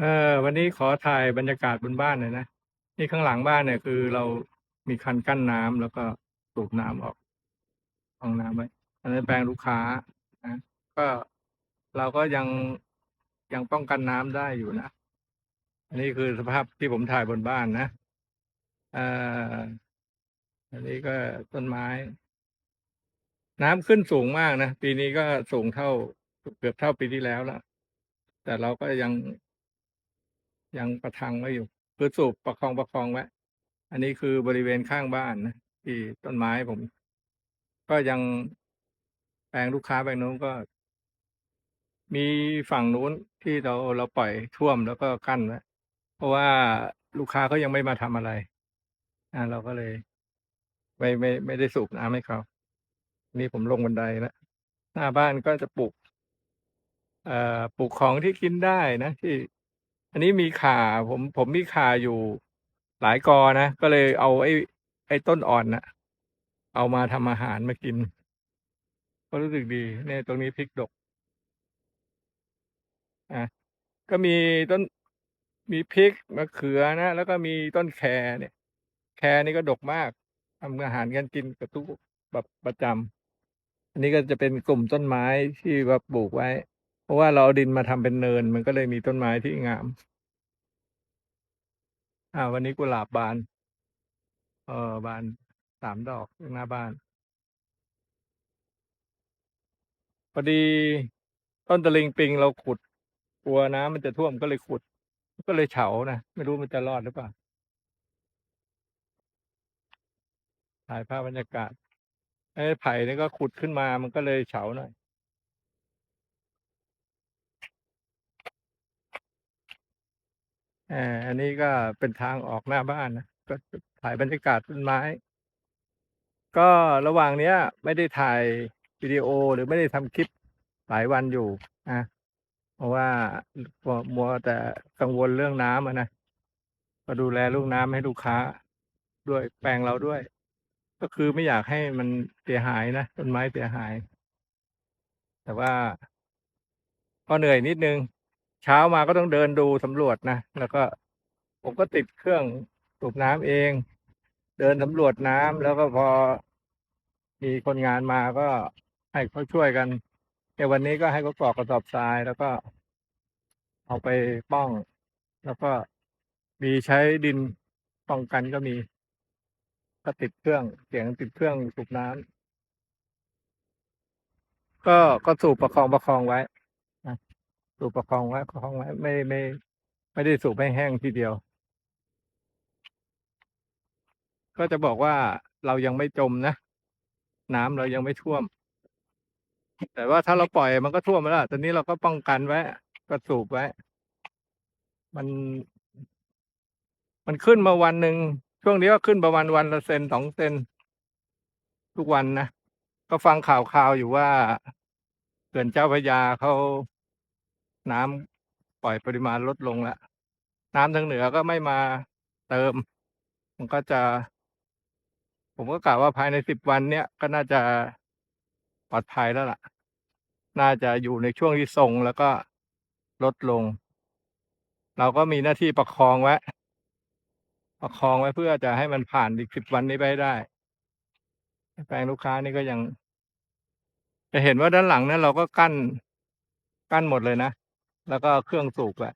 เออวันนี้ขอถ่ายบรรยากาศบนบ้านหน่อยนะนี่ข้างหลังบ้านเนี่ยคือเรามีคันกั้นน้ำแล้วก็สูบน้ำออกห้องน้ำไว้อันนั้แปลงลูกค้านะก็เราก็ยังยังป้องกันน้ำได้อยู่นะอันนี้คือสภาพที่ผมถ่ายบนบ้านนะเอ่ออันนี้ก็ต้นไม้ น้ำขึ้นสูงมากนะปีนี้ก็สูงเท่าเกือบเท่าปีที่แล้วล้วแต่เราก็ยัง ยังประทังไว้อยู่คือสูบประคองประคองไว้อันนี้คือบริเวณข้างบ้านนะที่ต้นไม้ผม ก็ยังแปลงลูกค้าแปลงนู้นก็ มีฝั่งนู้นที่เราเราปล่อยท่วมแล้วก็กั้นไว้เพราะว่าลูกค้าเขายังไม่มาทำอะไรอ่าเราก็เลย ไม่ไม่ไม่ได้สูบน้ำให้เขานี่ผมลงบันไดแล้วหน้าบ้านก็จะปลูกเอ่อปลูกของที่กินได้นะที่ อันนี้มีข่าผมผมมีข่าอยู่หลายกอนะ ก็เลยเอาไอ้ไอ้ต้นอ่อนนะเอามาทำอาหารมากิน ก็รู้สึกดีเนี่ยตรงนี้พริกดกอะก็มีต้นมีพริกมะเขือนะแล้วก็มีต้นแครเนี่ย แครนี่ก็ดกมากทำอาหารกันกินกับทุกแบบประจำอันนี้ก็จะเป็นกลุ่มต้นไม้ที่ว่าปลูกไว้ เพราะว่าเราเอาดินมาทำเป็นเนิน มันก็เลยมีต้นไม้ที่งาม อ่า วันนี้กุหลาบบาน เออบานสามดอกหน้าบ้านพอดีต้นตะลิงปิงเราขุดกลัวน้ำมันจะท่วมก็เลยขุด ก็เลยเฉานะไม่รู้มันจะรอดหรือเปล่าถ่ายภาพบรรยากาศไอ้ไผ่นี่ก็ขุดขึ้นมามันก็เลยเฉาหน่อย อันนี้ก็เป็นทางออกหน้าบ้านนะก็ถ่ายบรรยากาศต้นไม้ ก็ระหว่างเนี้ย ไม่ได้ถ่ายวิดีโอหรือไม่ได้ทำคลิปหลายวันอยู่นะเพราะว่ามัวแต่กังวลเรื่องน้ำนะก็ดูแลลูกน้ำให้ลูกค้าด้วยแปลงเราด้วย ก็คือไม่อยากให้มันเสียหายนะต้นไม้เสียหาย แต่ว่าก็เหนื่อยนิดนึง เช้ามาก็ต้องเดินดูสำรวจนะแล้วก็ ผมก็ติดเครื่องสูบน้ำเอง เดินสำรวจน้ำแล้วก็พอมีคนงานมาก็ให้เขาช่วยกันในวันนี้ก็ให้เขากรอกกระสอบทรายแล้วก็ เอาไปป้อง แล้วก็มีใช้ดินป้องกันก็มีก็ติดเครื่องเสียงติดเครื่องสูบน้ำก็ก็สูบประคองประคองไว้ สูบประคองไว้ประคองไว้ไม่ไม่ ไม่ได้สูบให้แห้งทีเดียว ก็จะบอกว่าเรายังไม่จมนะน้ำเรายังไม่ท่วม แต่ว่าถ้าเราปล่อยมันก็ท่วมแล้วตอนนี้เราก็ป้องกันไว้ก็สูบไว้ มัน มันขึ้นมาวันหนึ่งช่วงนี้ก็ขึ้นประมาณวันละเซนสองเซนทุกวันนะก็ฟังข่าวข่าวอยู่ว่าเขื่อนเจ้าพระยาเขา น้ำปล่อยปริมาณลดลงแล้วน้ำทางเหนือก็ไม่มาเติม มันก็จะ ผมก็กล่าวว่าภายในสิบวันเนี้ยก็น่าจะปลอดภัยแล้วล่ะ น่าจะอยู่ในช่วงที่ทรงแล้วก็ลดลง เราก็มีหน้าที่ประคองไว้ประคองไว้เพื่อจะให้มันผ่านอีกสิบวันนี้ไปได้แปลงลูกค้านี่ก็ยัง จะเห็นว่าด้านหลังนั้นเราก็กั้นกั้นหมดเลยนะ แล้วก็เครื่องสูบแหละ